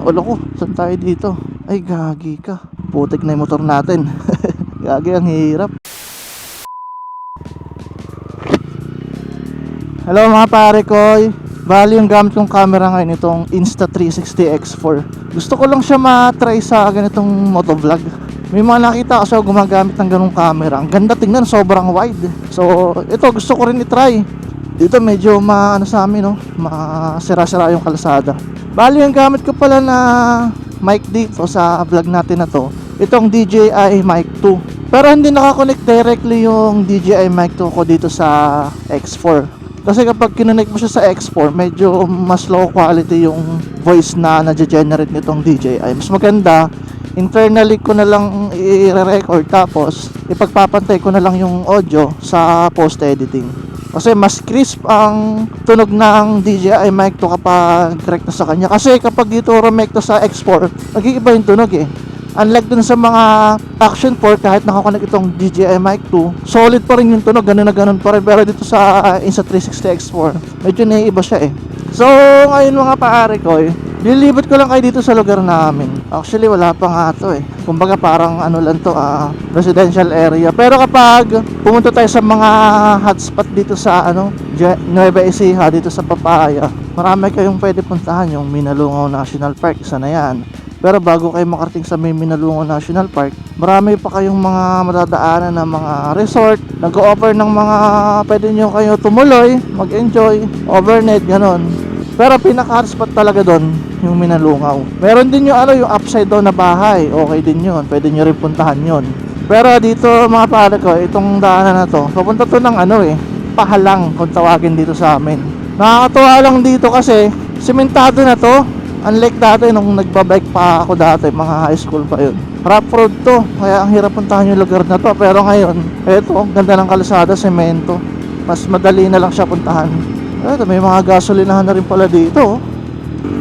Wala ko, saan tayo dito? Ay, gagi ka. Putik na yung motor natin. gagi, ang hirap. Hello mga pare koy. Bali yung gamit kong camera ngayon itong Insta360 X4. Gusto ko lang siya ma-try sa ganitong motovlog. May mga nakita kasi ako gumagamit ng ganong camera. Ang ganda tingnan, sobrang wide. So, ito gusto ko rin i-try. Dito medyo ma ano sa amin no, masira-sira yung kalsada. Bali yung gamit ko pala na mic dito sa vlog natin na to. Itong DJI Mic 2. Pero hindi nakakonect directly yung DJI Mic 2 ko dito sa X4. Kasi kapag kinonect mo siya sa X4, medyo mas low quality yung voice na na-generate nitong DJI. Mas maganda, internally ko na lang i-record tapos ipagpapantay ko na lang yung audio sa post-editing. Kasi mas crisp ang tunog ng DJI mic to kapag direct na sa kanya. Kasi kapag dito remake to sa X4, nag-iiba yung tunog eh. Unlike dun sa mga action port, kahit nakakonect itong DJI Mic 2, solid pa rin yung tunog, ganun na ganun pa rin. Pero dito sa Insta360 X4, medyo naiiba siya eh. So, ngayon mga paare ko eh, Lilibot ko lang kayo dito sa lugar namin. Actually, wala pa nga to eh. Kumbaga parang ano lang to, ah, residential area. Pero kapag pumunta tayo sa mga hotspot dito sa ano, Nueva Ecija, dito sa Papaya, marami kayong pwede puntahan. Yung Minalungaw National Park, isa na yan. Pero bago kayo makarating sa may Minalungaw National Park, marami pa kayong mga madadaanan na mga resort, nag-offer ng mga pwede nyo kayo tumuloy, mag-enjoy, overnight, ganon. Pero pinaka-hotspot talaga doon, yung Minalungaw. Meron din yung ano, yung upside down na bahay. Okay din yun. Pwede nyo rin puntahan yun. Pero dito mga pare ko, itong daanan na to, papunta to ng ano eh, pahalang kung tawagin dito sa amin. Nakakatuwa lang dito kasi, simentado na to. Unlike dati nung nagbabike pa ako dati, mga high school pa yun. Rough road to, kaya ang hirap puntahan yung lugar na to. Pero ngayon, eto, ang ganda ng kalsada, semento. Mas madali na lang siya puntahan. Eto, may mga gasolinahan na rin pala dito.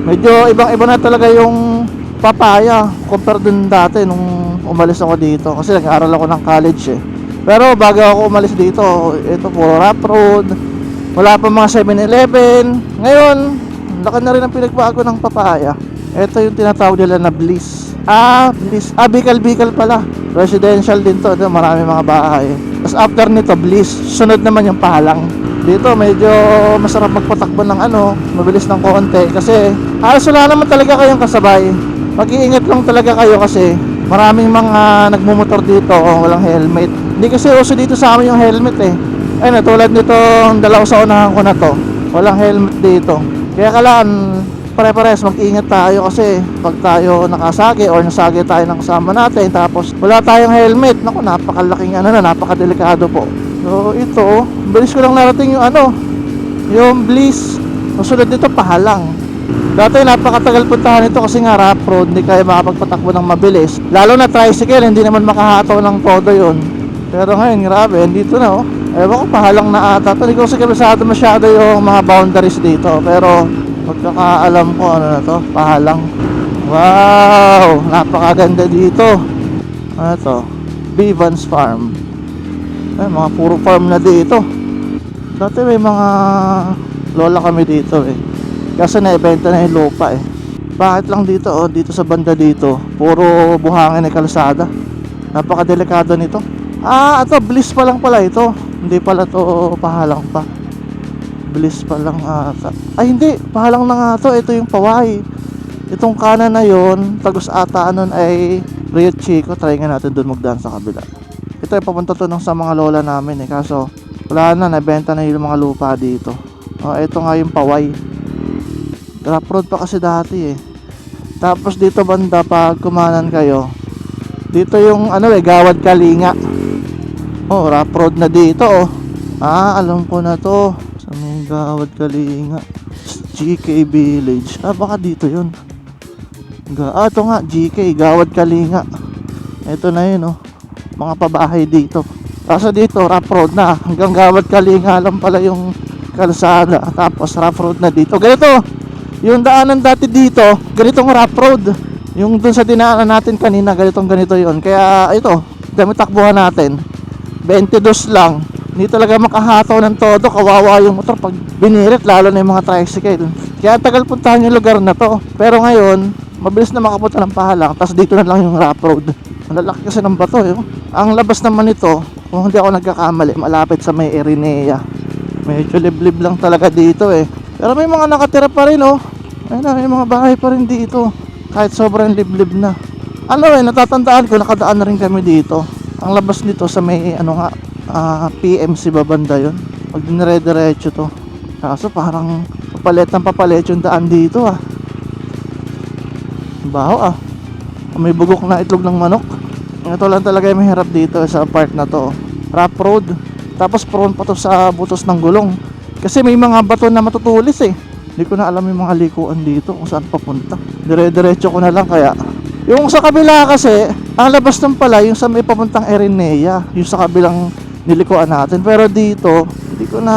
Medyo ibang-iba na talaga yung papaya compare dun dati nung umalis ako dito. Kasi nag-aaral ako ng college eh. Pero bago ako umalis dito, ito puro rough road. Wala pa mga 7-Eleven. Ngayon, laki na rin ang pinagbago ng papaya. Ito yung tinatawag nila na Bliss. Ah, Bliss. Ah, Bicol-Bicol pala. Residential din to. Dito, marami mga bahay. Tapos after nito, Bliss. Sunod naman yung Palang. Dito, medyo masarap magpatakbo ng ano, mabilis ng konti. Kasi halos wala naman talaga kayong kasabay. Mag-iingat lang talaga kayo kasi maraming mga nagmumotor dito o walang helmet. Hindi kasi uso dito sa amin yung helmet eh. Ayun, tulad nito, dalawa sa unahan ko na to. Walang helmet dito. Kaya kailangan pare-pares mag-ingat tayo kasi pag tayo nakasagi or nasagi tayo ng kasama natin tapos wala tayong helmet, naku napakalaking ano na, napakadelikado po. So ito, bilis ko lang narating yung ano, yung Bliss. Susunod dito pahalang. Dati napakatagal puntahan ito kasi nga rough road, hindi kaya makapagpatakbo ng mabilis. Lalo na tricycle, hindi naman makahataw ng todo yun. Pero ngayon, grabe, dito na oh. Ewan ko, pahalang na ata. to. Hindi ko kasi kabisado masyado yung mga boundaries dito. Pero, pagkakaalam ko, ano na to, pahalang. Wow! Napakaganda dito. Ano to? Bivans Farm. Ay, mga puro farm na dito. Dati may mga lola kami dito eh. Kasi naibenta na yung lupa eh. Bakit lang dito oh, dito sa banda dito, puro buhangin na kalsada. Napakadelikado nito. Ah, ito, bliss pa lang pala ito. Hindi pala to pahalang pa. Bliss pa lang ata. Ay, hindi. Pahalang na nga to. Ito yung paway. Itong kanan na yon tagos ata nun ay Rio Chico. Try nga natin dun magdaan sa kabila. Ito ay papunta to ng sa mga lola namin eh. Kaso, wala na. Nabenta na yung mga lupa dito. Oh, ito nga yung paway. Drop road pa kasi dati eh. Tapos dito banda pag kumanan kayo. Dito yung ano eh, Gawad Kalinga. Oh, rough road na dito oh. Ah, alam ko na to. Sa may Gawad Kalinga. GK Village. Ah, baka dito yun. Ga ah, ito nga, GK, Gawad Kalinga. Ito na yun oh. Mga pabahay dito. Kaso dito, rough road na. Hanggang Gawad Kalinga lang pala yung kalsada. Tapos rough road na dito. Ganito, yung daanan dati dito, ganitong rough road. Yung dun sa dinaanan natin kanina, ganitong ganito yon Kaya ito, dami takbuhan natin. 22 lang. Hindi talaga makahataw ng todo. Kawawa yung motor pag binirit, lalo na yung mga tricycle. Kaya tagal puntahan yung lugar na to. Pero ngayon, Mabilis na makapunta ng pahalang, tapos dito na lang yung rough road. Malalaki kasi ng bato eh. oh. Ang labas naman nito, kung hindi ako nagkakamali, malapit sa may Erinea. Medyo liblib lang talaga dito eh. Pero may mga nakatira pa rin oh. Ayun na, may mga bahay pa rin dito. Kahit sobrang liblib na. Ano eh, natatandaan ko, nakadaan na rin kami dito. Ang labas nito sa may, ano nga, ah, PMC babanda yun. Pag dinire-diretso to. Kaso parang papalit ng papalit yung daan dito ah. Baho ah. May bugok na itlog ng manok. Ito lang talaga yung mahirap dito sa part na to. Rough road. Tapos prone pa to sa butos ng gulong. Kasi may mga bato na matutulis eh. Hindi ko na alam yung mga likuan dito kung saan papunta. Dire-diretso ko na lang kaya. Yung sa kabila kasi, ang labas ng pala yung sa may papuntang Erinea. Yung sa kabilang nilikuan natin. Pero dito, hindi ko na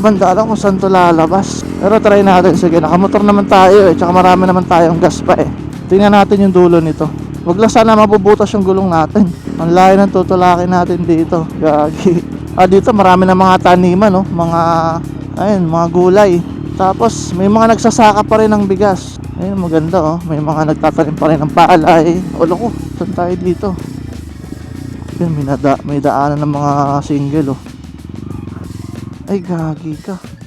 banda alam kung saan to lalabas. Pero try natin. Sige, nakamotor naman tayo eh. Tsaka marami naman tayong gas pa eh. Tingnan natin yung dulo nito. Huwag lang sana mabubutas yung gulong natin. Ang layo ng tutulakin natin dito. Gagi. Ah, dito marami na mga taniman, no? Mga, ayun, mga gulay. Tapos, may mga nagsasaka pa rin ng bigas. Ayun, maganda, oh. May mga nagtatanim pa rin ng palay. Ulo ko, saan tayo dito? Ayun, may, nada, may daanan ng mga single, oh. Ay, gagi ka.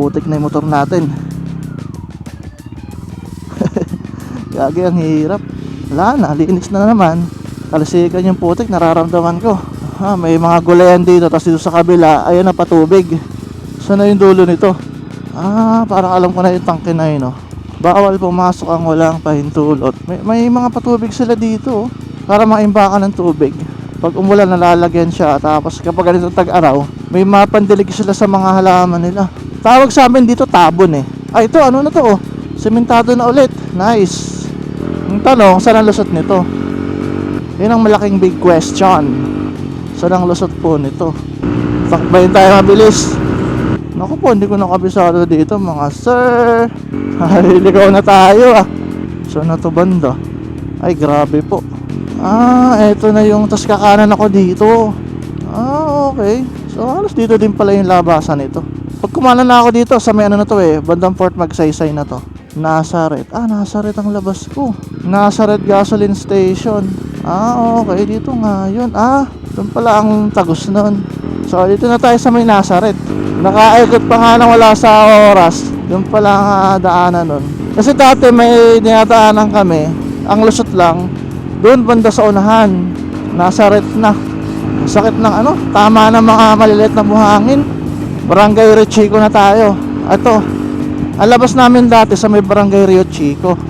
Putik na yung motor natin. Gagi, ang hirap. Wala na, linis na naman. Kalasikan yung putik, nararamdaman ko. Ha, may mga gulayan dito, tapos dito sa kabila, ayun na patubig. Saan na yung dulo nito? Ah, parang alam ko na yung tangke na yun, oh. Bawal pumasok ang walang pahintulot. May, may mga patubig sila dito, oh. Para maimbakan ng tubig. Pag umulan, nalalagyan siya. Tapos kapag ganito tag-araw, may mapandilig sila sa mga halaman nila. Tawag sa amin dito tabon eh. Ah, ito ano na to oh. Sementado na ulit. Nice. Ang tanong, saan ang lusot nito? Yun ang malaking big question. Saan ang lusot po nito? Takbayin tayo mabilis. Naku po, hindi ko nakabisado dito mga sir. Ay, ligaw na tayo ah. Saan na to banda? Ay, grabe po. Ah, eto na yung tas kakanan ako dito. Ah, okay. So, halos dito din pala yung labasan nito. Pag kumanan na ako dito sa may ano na to eh, bandang Fort Magsaysay na to. Nazareth. Ah, Nazareth ang labas ko. Nazareth Gasoline Station. Ah, okay. Dito nga yun. Ah, doon pala ang tagus nun. So, dito na tayo sa may Nazareth. Nakaikot pa nga nang wala sa oras. Doon pala ang daanan nun. Kasi dati may dinadaanan kami. Ang lusot lang, doon banda sa unahan. Nazareth na. Sakit ng ano, tama na mga maliliit na buhangin. Barangay Rio Chico na tayo. Ito, ang labas namin dati sa may Barangay Rio Chico.